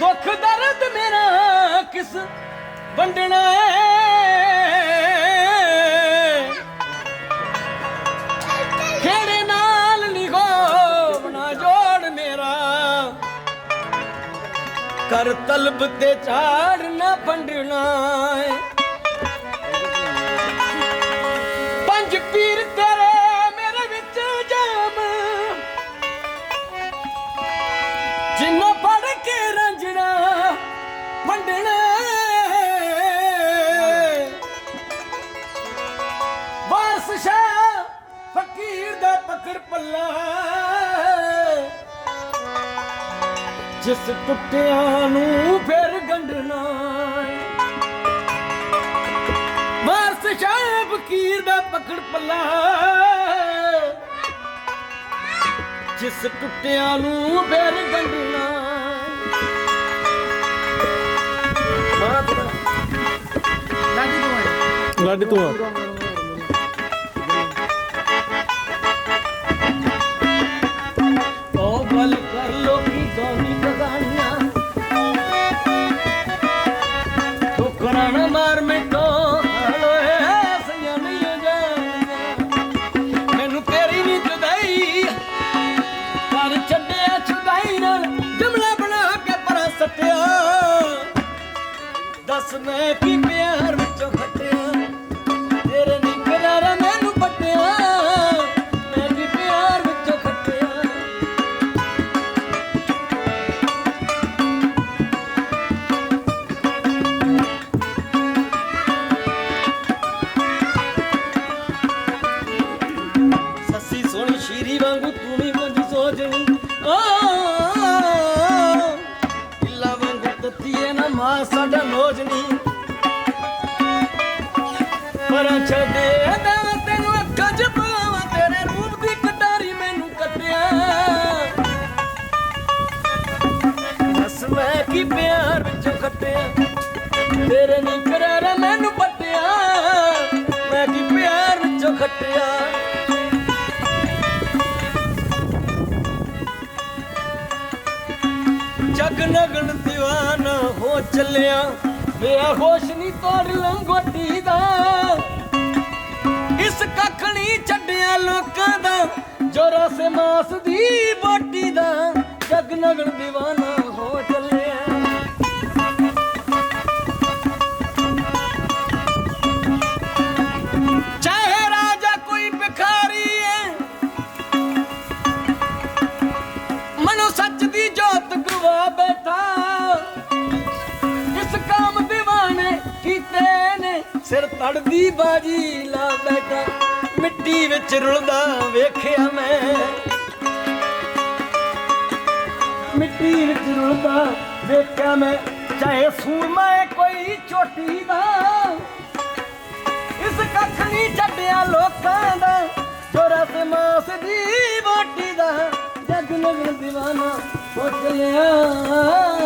ਦੁੱਖ ਦਰਦ ਮੇਰਾ ਕਿਸ ਵੰਡਣਾ ਏ ਖੇੜੇ ਨਾਲ ਨਿਗੋ ਬਣਾ ਜੋੜ ਮੇਰਾ। ਕਰ ਤਲਬ ਤੇ ਝਾੜ ਨਾ ਪੰਡਣਾ ਏ ਪੰਜ ਪੀਰ ਤੇਰੇ ਮੇਰੇ ਵਿੱਚ ਜਾਮ। ਜਿੰਨਾ ਵੰਡਣਾ। ਵਾਰਸ ਸ਼ਾਹ ਫਕੀਰ ਦਾ ਪਕੜ ਪੱਲਾ ਜਿਸ ਟੁੱਟਿਆਂ ਨੂੰ ਫਿਰ ਗੰਢਣਾ ਵਾਰਸ ਸ਼ਾਹ ਫਕੀਰ ਦਾ ਪਕੜ ਪੱਲਾ ਜਿਸ ਟੁੱਟਿਆਂ ਨੂੰ ਫਿਰ ਗੰਢਣਾ ਲਾਡੀ ਤੋਂ ਆਏ ਲਾਡੀ ਤੂੰ ਦੱਸ ਮੈਂ ਕੀ ਪਿਆਰ ਵਿੱਚੋਂ ਖੱਟਿਆ? ਤੇਰੇ ਨੀ ਪਿਆਰਾ ਮੈਨੂੰ ਪੱਟਿਆ। ਮੈਂ ਕੀ ਪਿਆਰ ਵਿੱਚੋਂ ਖੱਟਿਆ। ਸੱਸੀ ਸੋਹਣੀ ਸ਼ੀਰੀ ਵਾਂਗੂ ਤੂੰ ਵੀ ਕੁਝ ਸੋਚਣੀ ਓ ਵਾਂਗੂ ਨਾ ਮਾਂ, ਸਾਡਾ ਨੋਜਨੀ ਪਰ ਛੱਡੇ ਦਾ ਤੈਨੂੰ ਅੱਖਾਂ ਚ ਪਾਵਾਂ, ਤੇਰੇ ਰੂਪ ਦੀ ਕਟਾਰੀ ਮੈਨੂੰ ਕੱਟਿਆ। ਬਸ ਮੈਂ ਕੀ ਪਿਆਰ ਵਿੱਚੋਂ ਕੱਟਿਆ ਤੇਰੇ ਨੀ ਕਰਾਰਾ ਮੈਨੂੰ ਪੱਟਿਆ। ਮੈਂ ਕੀ ਪਿਆਰ ਵਿੱਚੋਂ ਕੱਟਿਆ ਨਗਨ ਨਗਨ دیਵਾਨਾ ਹੋ ਚੱਲਿਆ। ਮੇਰਾ ਹੋਸ਼ ਨਹੀਂ ਤੋੜ ਲੰਗੋਟੀ ਦਾ। ਇਸ ਕੱਖਣੀ ਛੱਡਿਆ ਲੋਕਾਂ ਦਾ, ਜੋ ਰਸ ਮਾਸ ਦੀ ਬੋਟੀ ਦਾ। ਜਗ ਨਗਨ دیਵਾਨਾ ਸਿਰ ਬਾਜੀ ਲਾ ਬੈਠਾ ਮਿੱਟੀ ਵਿੱਚ ਰੁਲਦਾ ਵੇਖਿਆ ਮੈਂ। ਮਿੱਟੀ ਵਿੱਚ ਰੁਲਦਾ ਵੇਖਿਆ ਮੈਂ, ਚਾਹੇ ਸੂਰਮਾ ਕੋਈ ਚੋਟੀ ਦਾ। ਇਸ ਕੱਖ ਨਹੀਂ ਛੱਡਿਆ ਲੋਕਾਂ ਦਾ ਜੋ ਰਸ ਮਾਸ ਦੀ ਬੋਟੀ ਦਾ। ਜਗ ਨਗਰ دیਵਾਨਾ ਹੋ ਚੱਲਿਆ